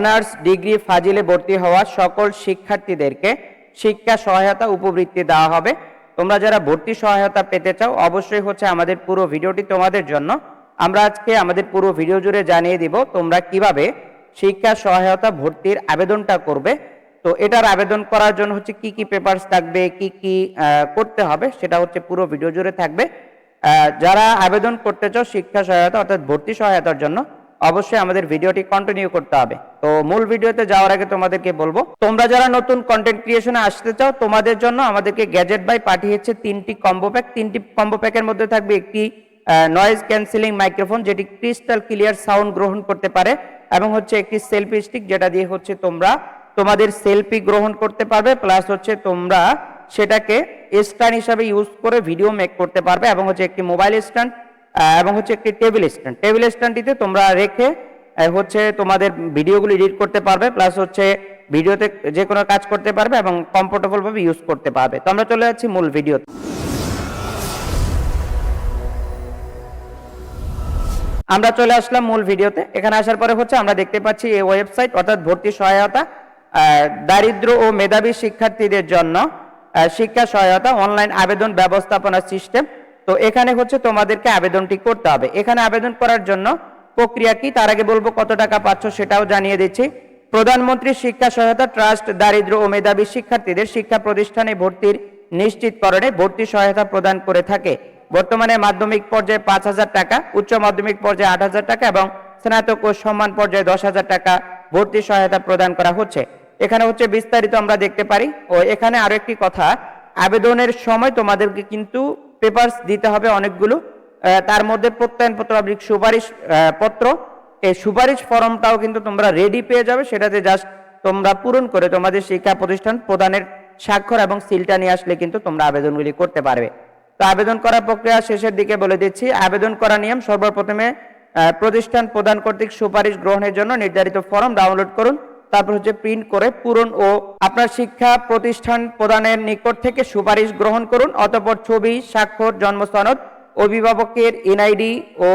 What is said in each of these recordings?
Honours degree ফাজিলে ভর্তি হওয়া সকল শিক্ষার্থীদেরকে শিক্ষা সহায়তা উপবৃত্তি দেওয়া হবে। তোমরা যারা ভর্তি সহায়তা পেতে চাও, অবশ্যই হচ্ছে আমাদের পুরো ভিডিওটি তোমাদের জন্য। আমরা আজকে আমাদের পুরো ভিডিও জুড়ে জানিয়ে দিব তোমরা কীভাবে শিক্ষা সহায়তা ভর্তির আবেদনটা করবে। তো এটার আবেদন করার জন্য হচ্ছে কি কি পেপারস থাকবে, কি কি করতে হবে সেটা হচ্ছে পুরো ভিডিও জুড়ে থাকবে। যারা আবেদন করতে চাও শিক্ষা সহায়তা অর্থাৎ ভর্তি সহায়তার জন্য অবশ্যই আমাদের ভিডিওটি কন্টিনিউ করতে হবে। তো মূল ভিডিওতে যাওয়ার আগে তোমাদেরকে বলব, তোমরা যারা নতুন কন্টেন্ট ক্রিয়েশনে আসতে চাও, তোমাদের জন্য আমাদেরকে গ্যাজেট বাই পাঠিয়েছে তিনটি কম্বো প্যাক তিনটি কম্বো প্যাকের মধ্যে থাকবে একটি নয়েজ ক্যান্সেলিং মাইক্রোফোন যেটি ক্রিস্টাল ক্লিয়ার সাউন্ড গ্রহণ করতে পারে, এবং হচ্ছে একটি সেলফি স্টিক যেটা দিয়ে হচ্ছে তোমরা তোমাদের সেলফি গ্রহণ করতে পারবে প্লাস হচ্ছে তোমরা সেটাকে স্ট্যান্ড হিসাবে ইউজ করে ভিডিও মেক করতে পারবে, এবং হচ্ছে একটি মোবাইল স্ট্যান্ড এবং হচ্ছে একটি টেবিল স্ট্যান্ড টেবিল স্ট্যান্ডটিতে তোমরা রেখে হচ্ছে তোমাদের ভিডিওগুলো এডিট করতে পারবে প্লাস হচ্ছে ভিডিওতে যে কোনো কাজ করতে পারবে এবং কমফোর্টেবল ভাবে ইউজ করতে পারবে। তো আমরা চলে যাচ্ছি মূল ভিডিওতে আমরা চলে আসলাম মূল ভিডিওতে এখানে আসার পরে হচ্ছে আমরা দেখতে পাচ্ছি এই ওয়েবসাইট অর্থাৎ ভর্তি সহায়তা দারিদ্র ও মেধাবী শিক্ষার্থীদের জন্য শিক্ষা সহায়তা অনলাইন আবেদন ব্যবস্থাপনা সিস্টেম তো এখানে হচ্ছে তোমাদেরকে আবেদনটি করতে হবে। এখানে আবেদন করার জন্য প্রক্রিয়া কি? তার আগে বলব কত টাকা পাচ্ছ সেটাও জানিয়ে দিচ্ছি। প্রধানমন্ত্রী শিক্ষা সহায়তা ট্রাস্ট দারিদ্র ও মেধাবী শিক্ষার্থীদের শিক্ষা প্রতিষ্ঠানে ভর্তির নিশ্চিতকরণে ভর্তি সহায়তা প্রদান করে থাকে। বর্তমানে মাধ্যমিক পর্যায়ে পাঁচ হাজার টাকা, উচ্চ মাধ্যমিক পর্যায়ে আট হাজার টাকা এবং স্নাতক ও সম্মান পর্যায়ে দশ হাজার টাকা ভর্তি সহায়তা প্রদান করা হচ্ছে। এখানে হচ্ছে বিস্তারিত আমরা দেখতে পারি। ও এখানে আরও একটি কথা, আবেদনের সময় তোমাদেরকে কিন্তু পেপারস দিতে হবে অনেকগুলো। তার মধ্যে প্রত্যয়নপত্র আবৃক সুপারিশ পত্র। এই সুপারিশ ফর্মটাও কিন্তু তোমরা রেডি পেয়ে যাবে। সেটাতে জাস্ট তোমরা পূরণ করে তোমাদের শিক্ষা প্রতিষ্ঠান প্রদানের স্বাক্ষর এবং সিলটা নিয়ে আসলে কিন্তু তোমরা আবেদনগুলি করতে পারবে। তো আবেদন করার প্রক্রিয়া শেষের দিকে বলে দিচ্ছি। আবেদন করা নিয়ম সর্বপ্রথমে প্রতিষ্ঠান প্রদান কর্তৃক সুপারিশ গ্রহণের জন্য নির্ধারিত ফর্ম ডাউনলোড করুন। তারপর হচ্ছে প্রিন্ট করে পূরণ ও আপনার শিক্ষা প্রতিষ্ঠান প্রদানের নিকট থেকে সুপারিশ গ্রহণ করুন, অতঃপর ছবি, স্বাক্ষর, জন্মসনদ, অভিভাবকের এনআইডি ও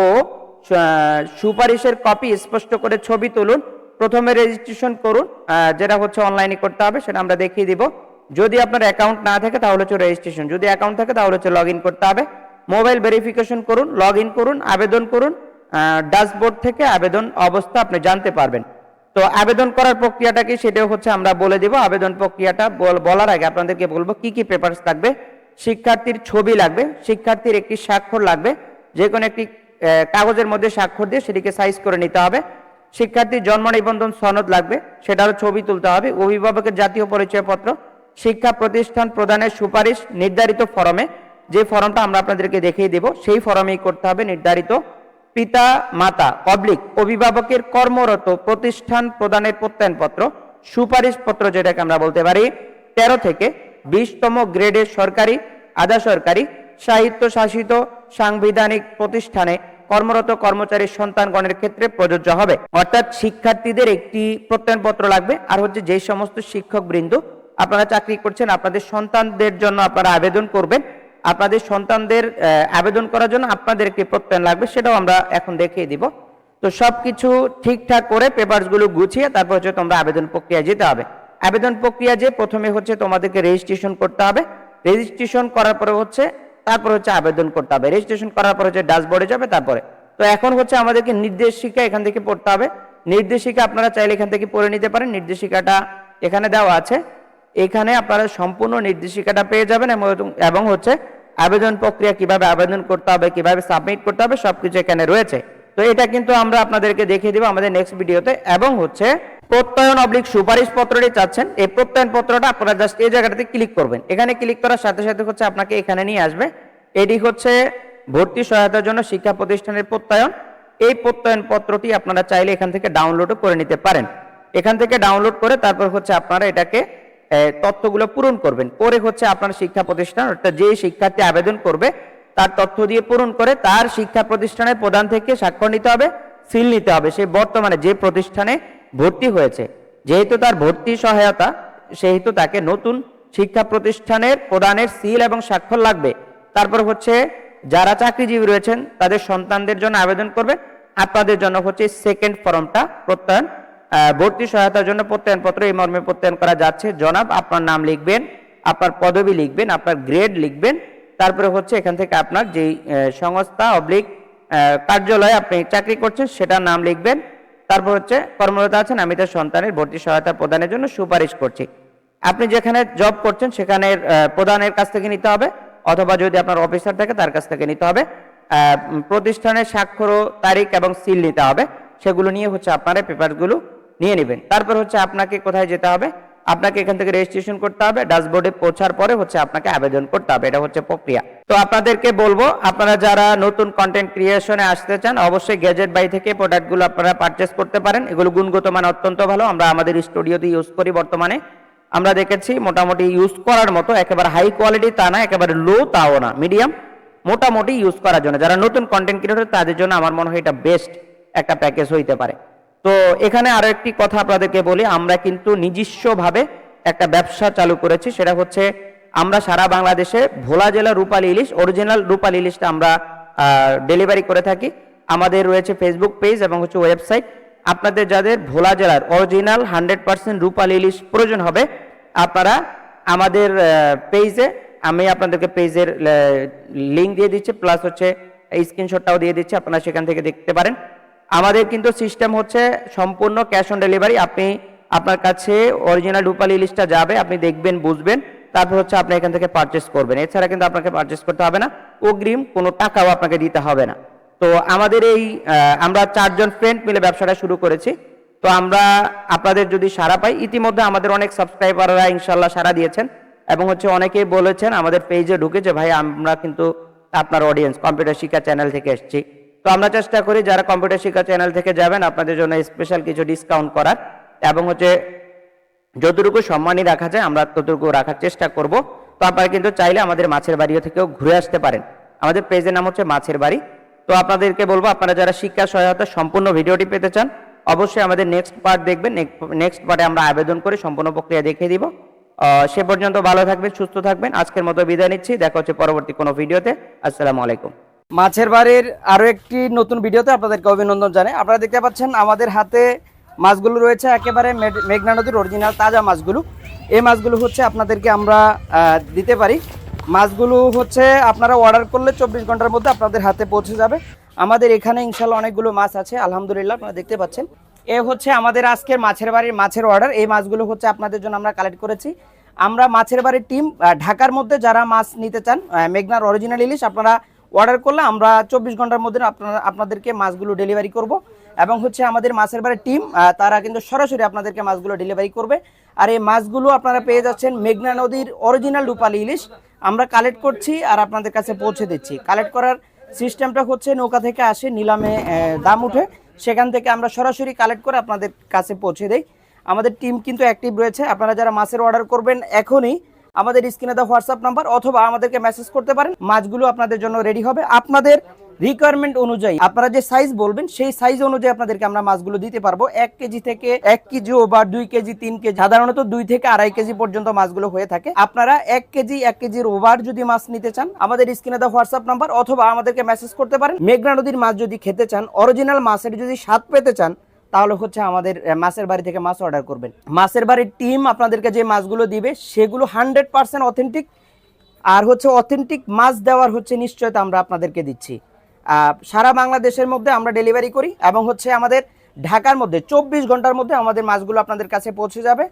সুপারিশের কপি স্পষ্ট করে ছবি তুলুন, প্রথমে রেজিস্ট্রেশন করুন যেটা হচ্ছে অনলাইনে করতে হবে, সেটা আমরা দেখিয়ে দিব। যদি আপনার অ্যাকাউন্ট না থাকে, তাহলে হচ্ছে রেজিস্ট্রেশন যদি অ্যাকাউন্ট থাকে, তাহলে হচ্ছে লগ করতে হবে। মোবাইল ভেরিফিকেশন করুন লগ করুন, আবেদন করুন ড্যাশবোর্ড থেকে আবেদন অবস্থা আপনি জানতে পারবেন। তো আবেদন করার প্রক্রিয়াটা কি? সেটাও হচ্ছে আমরা বলে দিব। আবেদন প্রক্রিয়াটা বল- বলার আগে আপনাদেরকে বলব কি কি পেপারস লাগবে। শিক্ষার্থীর ছবি লাগবে, শিক্ষার্থীর একটি স্বাক্ষর লাগবে। যে কোনো একটি কাগজের মধ্যে স্বাক্ষর দিয়ে সেটিকে সাইজ করে নিতে হবে। শিক্ষার্থীর জন্ম নিবন্ধন সনদ লাগবে, সেটারও ছবি তুলতে হবে। অভিভাবকের জাতীয় পরিচয়পত্র, শিক্ষা প্রতিষ্ঠান প্রদানের সুপারিশ নির্ধারিত ফরমে যে ফর্মটা আমরা আপনাদেরকে দেখিয়ে দেব, সেই ফরমেই করতে হবে নির্ধারিত। পিতা, মাতা পাবলিক অভিভাবকের কর্মরত প্রতিষ্ঠান প্রদানের প্রত্যয়নপত্র সুপারিশ পত্র যেটাকে আমরা বলতে পারি, তেরো থেকে বিশতম গ্রেডের সরকারি, আধা সরকারি সাহিত্য শাসিত সাংবিধানিক প্রতিষ্ঠানে কর্মরত কর্মচারীর সন্তানগণের ক্ষেত্রে প্রযোজ্য হবে। অর্থাৎ শিক্ষার্থীদের একটি প্রত্যয়নপত্র লাগবে, আর হচ্ছে যে সমস্ত শিক্ষক বৃন্দ আপনারা চাকরি করছেন, আপনাদের সন্তানদের জন্য আপনারা আবেদন করবেন আপনাদের সন্তানদের আবেদন করার জন্য আপনাদের একটি প্রত্যয়ন লাগবে, সেটাও আমরা এখন দেখিয়ে দিব। তো সবকিছু ঠিকঠাক করে পেপারসগুলো গুছিয়ে তারপর হচ্ছে তোমরা আবেদন প্রক্রিয়ায় যেতে হবে। আবেদন প্রক্রিয়া যে প্রথমে হচ্ছে তোমাদেরকে রেজিস্ট্রেশন করতে হবে। রেজিস্ট্রেশন করার পরে হচ্ছে, তারপর হচ্ছে আবেদন করতে হবে। রেজিস্ট্রেশন করার পর হচ্ছে ড্যাশবোর্ডে যাবে তারপরে। তো এখন হচ্ছে আমাদেরকে নির্দেশিকা এখান থেকে পড়তে হবে। নির্দেশিকা আপনারা চাইলে এখান থেকে পড়ে নিতে পারেন। নির্দেশিকাটা এখানে দেওয়া আছে। এখানে আপনারা সম্পূর্ণ নির্দেশিকাটা পেয়ে যাবেন এবং হচ্ছে আবেদন প্রক্রিয়া কীভাবে আবেদন করতে হবে, কীভাবে সাবমিট করতে হবে, সবকিছু এখানে রয়েছে। তো এটা কিন্তু আমরা আপনাদেরকে দেখিয়ে দিব আমাদের নেক্সট ভিডিওতে এবং হচ্ছে, প্রত্যয়ন অবলিক সুপারিশ পত্রটি চাচ্ছেন। এই প্রত্যয়ন পত্রটা আপনারা জাস্ট এই জায়গাটাতে ক্লিক করবেন। এখানে ক্লিক করার সাথে সাথে হচ্ছে আপনাকে এখানে নিয়ে আসবে। এটি হচ্ছে ভর্তি সহায়তার জন্য শিক্ষা প্রতিষ্ঠানের প্রত্যয়ন। এই প্রত্যয়ন পত্রটি আপনারা চাইলে এখান থেকে ডাউনলোডও করে নিতে পারেন। এখান থেকে ডাউনলোড করে তারপর হচ্ছে আপনারা এটাকে তথ্যগুলো পূরণ করবেন। করে হচ্ছে আপনার শিক্ষা প্রতিষ্ঠান, অর্থাৎ যে শিক্ষার্থী আবেদন করবে, তার তথ্য দিয়ে পূরণ করে তার শিক্ষা প্রতিষ্ঠানের প্রধান থেকে স্বাক্ষর নিতে হবে, সিল নিতে হবে। সে বর্তমানে যে প্রতিষ্ঠানে ভর্তি হয়েছে, যেহেতু তার ভর্তি সহায়তা, সেহেতু তাকে নতুন শিক্ষা প্রতিষ্ঠানের প্রদানের সিল এবং স্বাক্ষর লাগবে। তারপর হচ্ছে যারা চাকরিজীবী রয়েছেন, তাদের সন্তানদের জন্য আবেদন করবে আপনাদের জন্য হচ্ছে সেকেন্ড ফর্মটা প্রত্যয়ন ভর্তি সহায়তার জন্য প্রত্যয়নপত্র এই মর্মে প্রত্যয়ন করা যাচ্ছে। জনাব, আপনার নাম লিখবেন, আপনার পদবি লিখবেন, আপনার গ্রেড লিখবেন, তারপরে হচ্ছে এখান থেকে আপনার যেই সংস্থা, অবলিক কার্যালয়ে আপনি চাকরি করছেন সেটার নাম লিখবেন। তারপর হচ্ছে কর্মরত আছেন, আমি তার সন্তানের ভর্তি সহায়তা প্রদানের জন্য সুপারিশ করছি। আপনি যেখানে জব করছেন সেখানের প্রধানের কাছ থেকে নিতে হবে, অথবা যদি আপনার অফিসার থাকে তার কাছ থেকে নিতে হবে। প্রতিষ্ঠানের স্বাক্ষর তারিখ এবং সিল নিতে হবে। সেগুলো নিয়ে হচ্ছে আপনারা পেপারগুলো নিয়ে নেবেন। তারপর হচ্ছে আপনাকে কোথায় যেতে হবে? আপনাকে এখান থেকে রেজিস্ট্রেশন করতে হবে। ড্যাশবোর্ডে পৌঁছার পরে হচ্ছে আপনাকে আবেদন করতে হবে। এটা হচ্ছে প্রক্রিয়া। তো আপনাদেরকে বলব, আপনারা যারা নতুন কন্টেন্ট ক্রিয়েশনে আসতে চান, অবশ্যই গ্যাজেট বাই থেকে প্রোডাক্টগুলো আপনারা পারচেস করতে পারেন। এগুলো গুণগত মান অত্যন্ত ভালো। আমরা আমাদের স্টুডিওতে ইউজ করি বর্তমানে। আমরা দেখেছি মোটামুটি ইউজ করার মতো, একেবারে হাই কোয়ালিটি তা না, একেবারে লো তাও না মিডিয়াম মোটামুটি ইউজ করার জন্য। যারা নতুন কন্টেন্ট ক্রিয়েটর তাদের জন্য আমার মনে হয় এটা বেস্ট একটা প্যাকেজ হইতে পারে। তো এখানে আরও একটি কথা আপনাদেরকে বলি, আমরা কিন্তু নিজস্বভাবে একটা ব্যবসা চালু করেছি, সেটা হচ্ছে আমরা সারা বাংলাদেশে ভোলা জেলা রূপালী ইলিশ, অরিজিনাল রূপালী ইলিশটা আমরা ডেলিভারি করে থাকি। আমাদের রয়েছে ফেসবুক পেজ এবং হচ্ছে ওয়েবসাইট আপনাদের যাদের ভোলা জেলার অরিজিনাল হান্ড্রেড পার্সেন্ট রূপালী ইলিশ প্রয়োজন হবে, আপনারা আমাদের পেজে আমি আপনাদেরকে পেজের লিঙ্ক দিয়ে দিচ্ছি প্লাস হচ্ছে স্ক্রিনশটটাও দিয়ে দিচ্ছি, আপনারা সেখান থেকে দেখতে পারেন। আমাদের কিন্তু সিস্টেম হচ্ছে সম্পূর্ণ ক্যাশ অন ডেলিভারি। আপনি আপনার কাছে অরিজিনাল রূপালী ইলিশটা যাবে, আপনি দেখবেন, বুঝবেন, তারপর হচ্ছে আপনি এখান থেকে পারচেস করবেন। এছাড়া কিন্তু আপনাকে পারচেস করতে হবে না, অগ্রিম কোনো টাকাও আপনাকে দিতে হবে না। তো আমাদের এই আমরা চারজন ফ্রেন্ড মিলে ব্যবসাটা শুরু করেছি। তো আমরা আপনাদের যদি সারা পাই, ইতিমধ্যে আমাদের অনেক সাবস্ক্রাইবাররা ইনশাল্লাহ সারা দিয়েছেন এবং হচ্ছে অনেকেই বলেছেন আমাদের পেজে ঢুকেছে, ভাই, আমরা কিন্তু আপনার অডিয়েন্স কম্পিউটার শিক্ষা চ্যানেল থেকে এসেছি। তো আমরা চেষ্টা করি যারা কম্পিউটার শিক্ষা চ্যানেল থেকে যাবেন, আপনাদের জন্য স্পেশাল কিছু ডিসকাউন্ট করার এবং হচ্ছে যতটুকু সম্মানই রাখা যায়, আমরা ততটুকু রাখার চেষ্টা করব। তো আপনারা কিন্তু চাইলে আমাদের মাছের বাড়িও থেকেও ঘুরে আসতে পারেন। আমাদের পেজের নাম হচ্ছে মাছের বাড়ি। তো আপনাদেরকে বলব, আপনারা যারা শিক্ষা সহায়তা সম্পূর্ণ ভিডিওটি পেতে চান, অবশ্যই আমাদের নেক্সট পার্ট দেখবেন। নেক্সট পার্টে আমরা আবেদন করে সম্পূর্ণ প্রক্রিয়া দেখিয়ে দিব। সে পর্যন্ত ভালো থাকবেন, সুস্থ থাকবেন। আজকের মতো বিদায় নিচ্ছি। দেখা হচ্ছে পরবর্তী কোনো ভিডিওতে। আসসালামু আলাইকুম। মাছের বাড়ির আরও একটি নতুন ভিডিওতে আপনাদেরকে অভিনন্দন জানাই। আপনারা দেখতে পাচ্ছেন আমাদের হাতে মাছগুলো রয়েছে, একেবারে মেঘ- মেঘনা নদীর অরিজিনাল তাজা মাছগুলো। এই মাছগুলো হচ্ছে আপনাদেরকে আমরা দিতে পারি। মাছগুলো হচ্ছে আপনারা অর্ডার করলে চব্বিশ ঘণ্টার মধ্যে আপনাদের হাতে পৌঁছে যাবে। আমাদের এখানে ইনশাল্লাহ অনেকগুলো মাছ আছে, আলহামদুলিল্লাহ আপনারা দেখতে পাচ্ছেন। এ হচ্ছে আমাদের আজকের মাছের বাড়ির মাছের অর্ডার এই মাছগুলো হচ্ছে আপনাদের জন্য আমরা কালেক্ট করেছি। আমরা মাছের বাড়ির টিম ঢাকার মধ্যে যারা মাছ নিতে চান মেঘনার অরিজিনাল ইলিশ আপনারা অর্ডার করলে আমরা চব্বিশ ঘণ্টার মধ্যে আপনারা আপনাদেরকে মাছগুলো ডেলিভারি করব। এবং হচ্ছে আমাদের মাছের বাড়ির টিম তারা কিন্তু সরাসরি আপনাদেরকে মাছগুলো ডেলিভারি করবে। আর এই মাছগুলো আপনারা পেয়ে যাচ্ছেন মেঘনা নদীর অরিজিনাল রূপালী ইলিশ। আমরা কালেক্ট করছি আর আপনাদের কাছে পৌঁছে দিচ্ছি। কালেক্ট করার সিস্টেমটা হচ্ছে নৌকা থেকে আসে নিলামে দাম উঠে। সেখান থেকে আমরা সরাসরি কালেক্ট করে আপনাদের কাছে পৌঁছে দেই। আমাদের টিম কিন্তু অ্যাক্টিভ রয়েছে। আপনারা যারা মাছের অর্ডার করবেন এখনই আমাদের স্ক্রিনে দেওয়া হোয়াটসঅ্যাপ নাম্বার অথবা আমাদেরকে মেসেজ করতে পারেন। মাছগুলো আপনাদের জন্য রেডি হবে। আপনাদের রিকোয়ারমেন্ট অনুযায়ী আপনারা যে সাইজ বলবেন, সেই সাইজ অনুযায়ী আপনাদেরকে আমরা মাছগুলো দিতে পারব। এক কেজি থেকে এক কেজি বা দুই কেজি, তিন কেজি, সাধারণত দুই থেকে আড়াই কেজি পর্যন্ত মাছগুলো হয়ে থাকে। আপনারা এক কেজি, এক কেজির ওভার যদি মাছ নিতে চান, আমাদের স্ক্রিনে দেওয়া হোয়াটসঅ্যাপ নাম্বার অথবা আমাদেরকে মেসেজ করতে পারেন। মেঘনা নদীর মাছ যদি খেতে চান অরিজিনাল মাছের যদি স্বাদ পেতে চান তাহলে হচ্ছে আমাদের মাছের বাড়ি থেকে মাছ অর্ডার করবেন। মাছের বাড়ির টিম আপনাদেরকে যে মাছগুলো দিবে, সেগুলো হান্ড্রেড পারসেন্ট অথেন্টিক আর হচ্ছে অথেন্টিক মাছ দেওয়ার হচ্ছে নিশ্চয়তা আমরা আপনাদেরকে দিচ্ছি। সারা বাংলাদেশের মধ্যে আমরা ডেলিভারি করি এবং হচ্ছে আমাদের ঢাকার মধ্যে, চব্বিশ ঘণ্টার মধ্যে আমাদের মাছগুলো আপনাদের কাছে পৌঁছে যাবে।